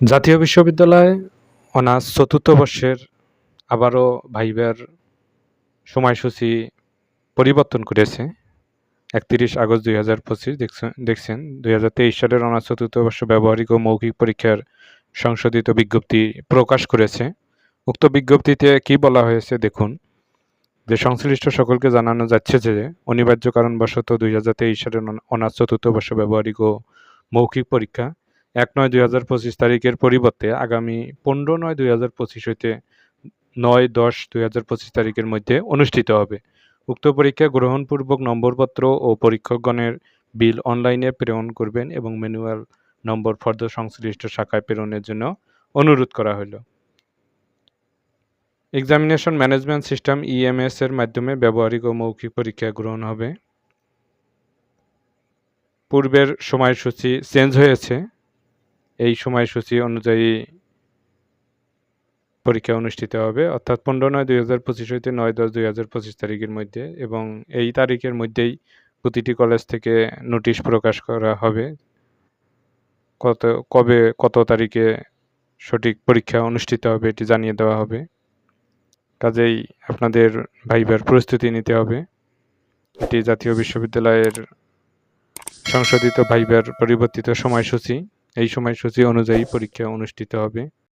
জাতীয় বিশ্ববিদ্যালয় অনার্স চতুর্থ বর্ষের আবারও ভাইবার সময়সূচি পরিবর্তন করেছে। একত্রিশ আগস্ট দুই হাজার পঁচিশ দেখছেন দুই হাজার তেইশ সালের অনার্স চতুর্থ বর্ষ ব্যবহারিক ও মৌখিক পরীক্ষার সংশোধিত বিজ্ঞপ্তি প্রকাশ করেছে। উক্ত বিজ্ঞপ্তিতে কি বলা হয়েছে দেখুন, যে সংশ্লিষ্ট সকলকে জানানো যাচ্ছে যে অনিবার্য কারণবশত দুই হাজার তেইশ সালের অনার্স চতুর্থ বর্ষ ব্যবহারিক ও মৌখিক পরীক্ষা এক নয় দুই হাজার পঁচিশ তারিখের পরিবর্তে আগামী পনেরো নয় দুই হাজার পঁচিশ হইতে নয় দশ দুই হাজার পঁচিশ তারিখের মধ্যে অনুষ্ঠিত হবে। উক্ত পরীক্ষা গ্রহণপূর্বক নম্বরপত্র ও পরীক্ষকগণের বিল অনলাইনে প্রেরণ করবেন এবং ম্যানুয়াল নম্বর ফর্দ সংশ্লিষ্ট শাখায় প্রেরণের জন্য অনুরোধ করা হলো এক্সামিনেশন ম্যানেজমেন্ট সিস্টেম ইএমএস এর মাধ্যমে ব্যবহারিক ও মৌখিক পরীক্ষা গ্রহণ হবে। পূর্বের সময়সূচি চেঞ্জ হয়েছে। এই সময়সূচি অনুযায়ী পরীক্ষা অনুষ্ঠিত হবে, অর্থাৎ পনেরো নয় দুই হাজার পঁচিশ হইতে নয় দশ দুই হাজার পঁচিশ তারিখের মধ্যে এবং এই তারিখের মধ্যেই প্রতিটি কলেজ থেকে নোটিশ প্রকাশ করা হবে। কত, কবে, কত তারিখে সঠিক পরীক্ষা অনুষ্ঠিত হবে এটি জানিয়ে দেওয়া হবে। কাজেই আপনাদের ভাইবার প্রস্তুতি নিতে হবে। এটি জাতীয় বিশ্ববিদ্যালয়ের সংশোধিত ভাইবার পরিবর্তিত সময়সূচি। এই সময়সূচি অনুযায়ী পরীক্ষা অনুষ্ঠিত হবে।